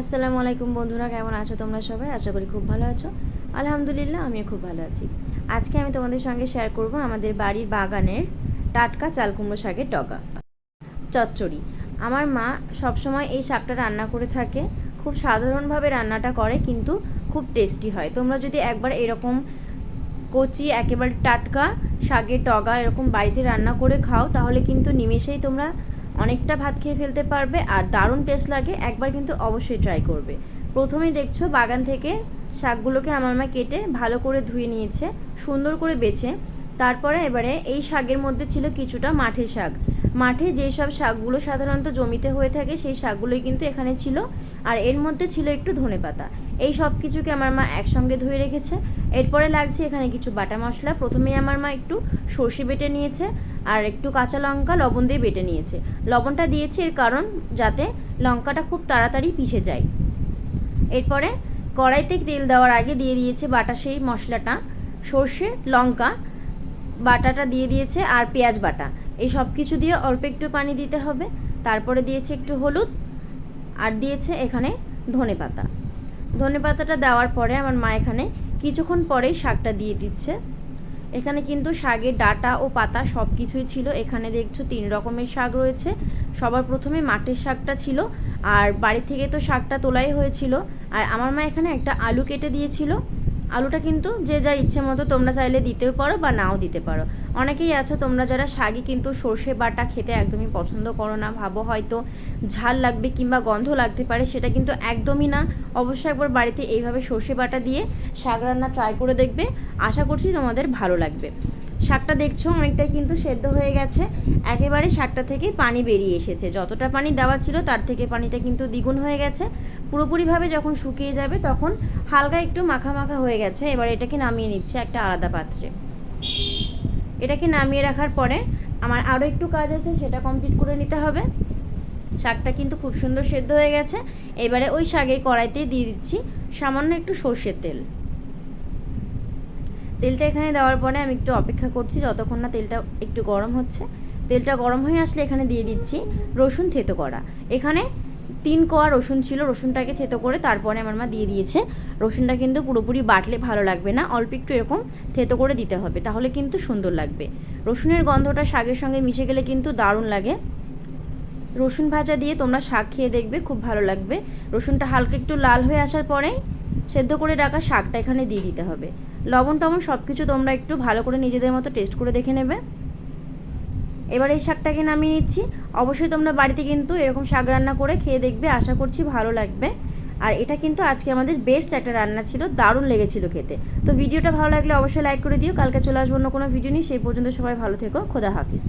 আসসালামু আলাইকুম বন্ধুরা, কেমন আছো তোমরা সবাই? আশা করি খুব ভালো আছো। আলহামদুলিল্লাহ, আমিও খুব ভালো আছি। আজকে আমি তোমাদের সঙ্গে শেয়ার করব আমাদের বাড়ির বাগানের টাটকা চাল কুমড়ো শাকের ডগা, চচ্চড়ি। আমার মা সবসময় এই শাকটা রান্না করে থাকে। খুব সাধারণভাবে রান্নাটা করে, কিন্তু খুব টেস্টি হয়। তোমরা যদি একবার এরকম কচি, একেবারে টাটকা শাকের টগা এরকম বাড়িতে রান্না করে খাও, তাহলে কিন্তু নিমেষেই তোমরা অনেকটা ভাত খেয়ে ফেলতে পারবে আর দারুণ টেস্ট লাগে, একবার কিন্তু অবশ্যই ট্রাই করবে। প্রথমেই দেখছ বাগান থেকে শাকগুলোকে আমার মা কেটে ভালো করে ধুয়ে নিয়েছে, সুন্দর করে বেছে। তারপরে এবারে এই শাকের মধ্যে ছিল কিছুটা মাঠের শাক। মাঠে যেই সব শাকগুলো সাধারণত জমিতে হয়ে থাকে, সেই শাকগুলোই কিন্তু এখানে ছিল। আর এর মধ্যে ছিল একটু ধনেপাতা এই সব কিছুকে আমার মা একসঙ্গে ধুয়ে রেখেছে। এরপরে লাগছে এখানে কিছু বাটা মশলা। প্রথমেই আমার মা একটু সর্ষে বেটে নিয়েছে আর একটু কাঁচা লঙ্কা, লবণ দিয়ে বেটে নিয়েছে। লবণটা দিয়েছে এর কারণ যাতে লঙ্কাটা খুব তাড়াতাড়ি পিষে যায়। এরপরে কড়াইতে তেল দেওয়ার আগে দিয়ে দিয়েছে বাটা সেই মশলাটা। সর্ষে, লঙ্কা, বাটাটা দিয়ে দিয়েছে আর পেঁয়াজ বাটা। এই সব কিছু দিয়ে অল্প একটু পানি দিতে হবে। তারপরে দিয়েছে একটু হলুদ, আর দিয়েছে এখানে ধনে পাতা। ধনে পাতাটা দেওয়ার পরে আমার মা এখানে কিছুক্ষণ পরেই শাকটা দিয়ে দিচ্ছে। এখানে কিন্তু শাকের ডাটা ও পাতা সব কিছুই ছিল। এখানে দেখছ তিন রকমের শাক রয়েছে। সবার প্রথমে মাটির শাকটা ছিল, আর বাড়ি থেকে তো শাকটা তোলাই হয়েছিল। আর আমার মা এখানে একটা আলু কেটে দিয়েছিল। আলুটা কিন্তু যে যার ইচ্ছে মতো তোমরা চাইলে দিতেও পারো বা নাও দিতে পারো। অনেকেই আছো, তোমরা যারা শাগে কিন্তু সর্ষে বাটা খেতে একদমই পছন্দ করো না, ভাবো হয়তো ঝাল লাগবে কিংবা গন্ধ লাগতে পারে, সেটা কিন্তু একদমই না। অবশ্যই একবার বাড়িতে এইভাবে সর্ষে বাটা দিয়ে শাক রান্না ট্রাই করে দেখবে। আশা করছি তোমাদের ভালো লাগবে। শাকটা দেখছ, অনেকটাই কিন্তু সেদ্ধ হয়ে গেছে। একেবারে শাকটা থেকে পানি বেরিয়ে এসেছে। যতটা পানি দেওয়া ছিল, তার থেকে পানিটা কিন্তু দ্বিগুণ হয়ে গেছে। পুরোপুরিভাবে যখন শুকিয়ে যাবে, তখন হালকা একটু মাখা মাখা হয়ে গেছে। এবার এটাকে নামিয়ে নিচ্ছে একটা আলাদা পাত্রে। এটাকে নামিয়ে রাখার পরে আমার আরও একটু কাজ আছে, সেটা কমপ্লিট করে নিতে হবে। শাকটা কিন্তু খুব সুন্দর সেদ্ধ হয়ে গেছে। এবারে ওই শাকের কড়াইতে দিয়ে দিচ্ছি সামান্য একটু সর্ষের তেল। তেলটা এখানে দেওয়ার পরে আমি একটু অপেক্ষা করছি যতক্ষণ না তেলটা একটু গরম হচ্ছে। তেলটা গরম হয়ে আসলে এখানে দিয়ে দিচ্ছি রসুন থেতো করা। এখানে তিন কোয়া রসুন ছিল, রসুনটাকে থেতো করে তারপরে আমার মা দিয়ে দিয়েছে। রসুনটা কিন্তু পুরোপুরি বাটলে ভালো লাগবে না, অল্প একটু এরকম থেতো করে দিতে হবে, তাহলে কিন্তু সুন্দর লাগবে। রসুনের গন্ধটা শাকের সঙ্গে মিশে গেলে কিন্তু দারুণ লাগে। রসুন ভাজা দিয়ে তোমরা শাক খেয়ে দেখবে, খুব ভালো লাগবে। রসুনটা হালকা একটু লাল হয়ে আসার পরে সেদ্ধ করে রাখা শাকটা এখানে দিয়ে দিতে হবে। লবণ টবণ সব কিছু তোমরা একটু ভালো করে নিজেদের মতো টেস্ট করে দেখে নেবে। এবার এই শাকটাকে নামিয়ে নিচ্ছি। অবশ্যই তোমরা বাড়িতে কিন্তু এরকম শাক রান্না করে খেয়ে দেখবে, আশা করছি ভালো লাগবে। আর এটা কিন্তু আজকে আমাদের বেস্ট একটা রান্না ছিল, দারুণ লেগেছিল খেতে। তো ভিডিওটা ভালো লাগলে অবশ্যই লাইক করে দিও। কালকে চলে আসব অন্য কোনো ভিডিও নিয়ে। সেই পর্যন্ত সবাই ভালো থেকো। খোদা হাফিজ।